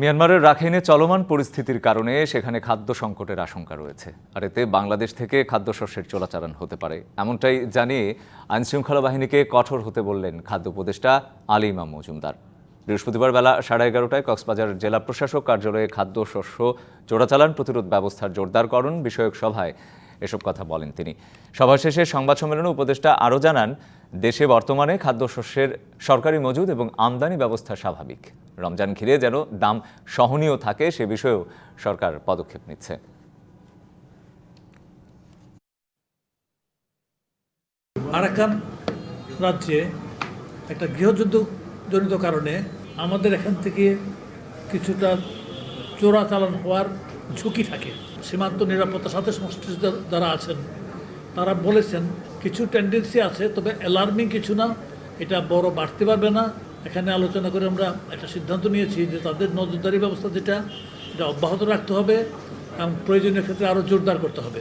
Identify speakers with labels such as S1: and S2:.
S1: মিয়ানমারের রাখাইনে চলমান পরিস্থিতির কারণে সেখানে খাদ্য সংকটের আশঙ্কা রয়েছে, আর এতে বাংলাদেশ থেকে খাদ্যশস্যের চোরাচালান হতে পারে। এমনটাই জানিয়ে আইনশৃঙ্খলা বাহিনীকে কঠোর হতে বললেন খাদ্য উপদেষ্টা আলিমা মজুমদার। বৃহস্পতিবার বেলা সাড়ে এগারোটায় কক্সবাজার জেলা প্রশাসক কার্যালয়ে খাদ্যশস্য চোরাচালান প্রতিরোধ ব্যবস্থার জোরদারকরণ বিষয়ক সভায় এসব কথা বলেন তিনি। সভা শেষে সংবাদ সম্মেলনে উপদেষ্টা আরও জানান দেশে বর্তমানে খাদ্যশস্যের সরকারি মজুদ এবং আমদানি ব্যবস্থা স্বাভাবিক। রমজান ঘিরে যেন দাম সহনীয় থাকে, সে বিষয়েও সরকার পদক্ষেপ নিচ্ছে।
S2: আরাকান রাজ্যে একটা গৃহযুদ্ধ জনিত কারণে আমাদের এখান থেকে কিছুটা চোরাচালান হওয়ার ঝুঁকি থাকে। সীমান্ত নিরাপত্তার সাথে সংশ্লিষ্ট যারা আছেন তারা বলেছেন, কিছু টেন্ডেন্সি আছে, তবে অ্যালার্মিং কিছু না, এটা বড় বাড়তে পারবে না। এখানে আলোচনা করে আমরা একটা সিদ্ধান্ত নিয়েছি যে তাদের নজরদারি ব্যবস্থা যেটা, এটা অব্যাহত রাখতে হবে এবং প্রয়োজনীয় ক্ষেত্রে আরও জোরদার করতে হবে।